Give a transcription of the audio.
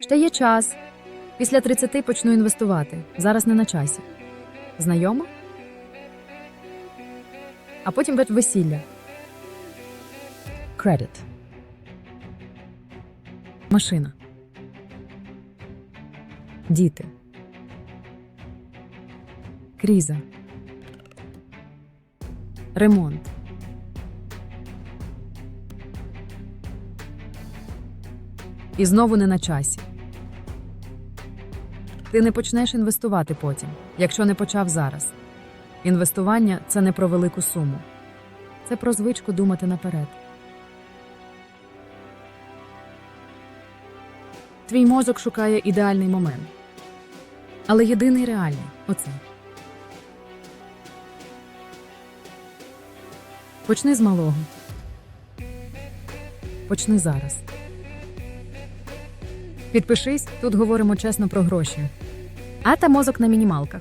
Ще є час. Після 30 почну інвестувати. Зараз не на часі. Знайомо? А потім ве- весілля. Кредит. Машина. Діти. Кріза. Ремонт. І знову не на часі. Ти не почнеш інвестувати потім, якщо не почав зараз. Інвестування це не про велику суму, це про звичку думати наперед. Твій мозок шукає ідеальний момент. Але єдиний реальний оце. Почни з малого. Почни зараз. Підпишись, тут говоримо чесно про гроші. А та мозок на мінімалках.